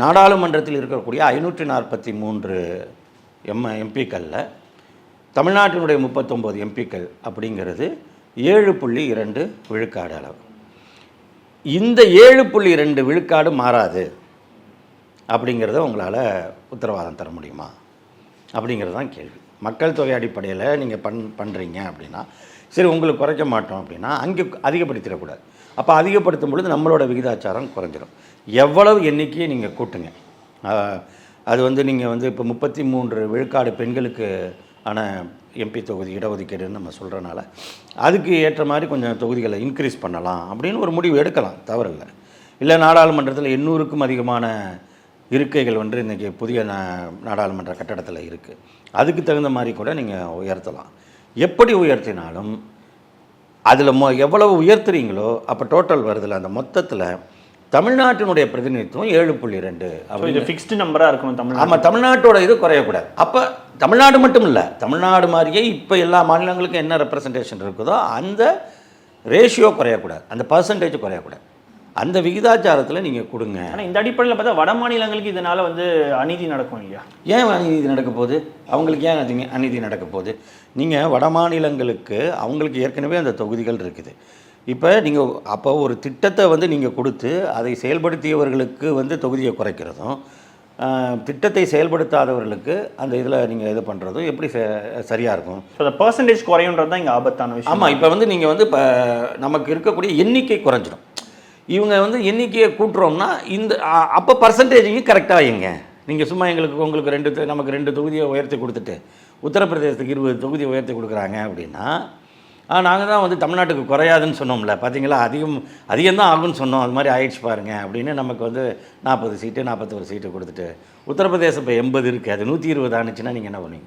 நாடாளுமன்றத்தில் இருக்கக்கூடிய ஐநூற்றி நாற்பத்தி மூன்று எம் எம்பிக்களில் தமிழ்நாட்டினுடைய முப்பத்தொம்போது எம்பிக்கள் அப்படிங்கிறது ஏழு புள்ளி இரண்டு விழுக்காடு அளவு. இந்த ஏழு புள்ளி இரண்டு விழுக்காடு மாறாது அப்படிங்கிறத உங்களால் உத்தரவாதம் தர முடியுமா? அப்படிங்கிறது தான் கேள்வி. மக்கள் தொகை அடிப்படையில் நீங்கள் பண் பண்ணுறீங்க அப்படின்னா சரி உங்களுக்கு குறைக்க மாட்டோம் அப்படின்னா அங்கே அதிகப்படுத்திடக்கூடாது. அப்போ அதிகப்படுத்தும் பொழுது நம்மளோட விகிதாச்சாரம் குறைஞ்சிடும் எவ்வளவு எண்ணிக்கையை நீங்கள் கூட்டுங்க. அது வந்து நீங்கள் வந்து இப்போ முப்பத்தி மூன்று விழுக்காடு பெண்களுக்கு ஆன எம்பி தொகுதி இடஒதுக்கீடுன்னு நம்ம சொல்கிறனால அதுக்கு ஏற்ற மாதிரி கொஞ்சம் தொகுதிகளை இன்க்ரீஸ் பண்ணலாம் அப்படின்னு ஒரு முடிவு எடுக்கலாம் தவறில்லை. இல்லை நாடாளுமன்றத்தில் எண்ணூறுக்கும் அதிகமான இருக்கைகள் வந்து இன்றைக்கி புதிய நாடாளுமன்ற கட்டடத்தில் இருக்குது அதுக்கு தகுந்த மாதிரி கூட நீங்கள் உயர்த்தலாம். எப்படி உயர்த்தினாலும் அதில் மொ எவ்வளவு உயர்த்துறீங்களோ அப்போ டோட்டல் வருதுல அந்த மொத்தத்தில் தமிழ்நாட்டினுடைய பிரதிநிதித்துவம் ஏழு புள்ளி ரெண்டு இது ஃபிக்ஸ்டு நம்பராக இருக்கணும் தமிழ் ஆமாம் தமிழ்நாட்டோட இது குறையக்கூடாது. அப்போ தமிழ்நாடு மட்டும் இல்லை தமிழ்நாடு மாதிரியே இப்போ எல்லா மாநிலங்களுக்கும் என்ன ரெப்ரசன்டேஷன் இருக்குதோ அந்த ரேஷியோ குறையக்கூடாது. அந்த பர்சன்டேஜ் குறையக்கூடாது. அந்த விகிதாச்சாரத்தில் நீங்கள் கொடுங்க. ஆனால் இந்த அடிப்படையில் பார்த்தா வட மாநிலங்களுக்கு இதனால வந்து அநீதி நடக்கும் இல்லையா? ஏன் அநீதி நடக்க போகுது? அவங்களுக்கு ஏன் அநீதி நடக்க போகுது? நீங்கள் வட மாநிலங்களுக்கு அவங்களுக்கு ஏற்கனவே அந்த தொகுதிகள் இருக்குது. இப்போ நீங்கள் அப்போ ஒரு திட்டத்தை வந்து நீங்கள் கொடுத்து அதை செயல்படுத்தியவர்களுக்கு வந்து தொகுதியை குறைக்கிறதும் திட்டத்தை செயல்படுத்தாதவர்களுக்கு அந்த இதில் நீங்கள் இது பண்ணுறதும் எப்படி சரியாக இருக்கும்? ஸோ அந்த பர்சன்டேஜ் குறையுன்றது தான் இங்கே ஆபத்தான விஷயம். ஆமாம் இப்போ வந்து நீங்கள் வந்து இப்போ நமக்கு இருக்கக்கூடிய எண்ணிக்கை குறைஞ்சிடும். இவங்க வந்து எண்ணிக்கையை கூட்டுறோம்னா இந்த அப்போ பர்சன்டேஜையும் கரெக்டாக வைங்க நீங்கள் சும்மா எங்களுக்கு உங்களுக்கு ரெண்டு நமக்கு ரெண்டு தொகுதியை உயர்த்தி கொடுத்துட்டு உத்தரப்பிரதேசத்துக்கு இருபது தொகுதி உயர்த்தி கொடுக்குறாங்க அப்படின்னா நாங்கள் தான் வந்து தமிழ்நாட்டுக்கு குறையாதுன்னு சொன்னோம்ல. பார்த்தீங்களா அதிகம் அதிகம் தான் ஆகும்னு சொன்னோம். அது மாதிரி ஆயிடுச்சு பாருங்க அப்படின்னு நமக்கு வந்து நாற்பது சீட்டு நாற்பத்தொரு சீட்டு கொடுத்துட்டு உத்தரப்பிரதேசம் இப்போ எண்பது இருக்குது அது நூற்றி இருபது ஆணுச்சுன்னா நீங்கள் என்ன பண்ணுவீங்க?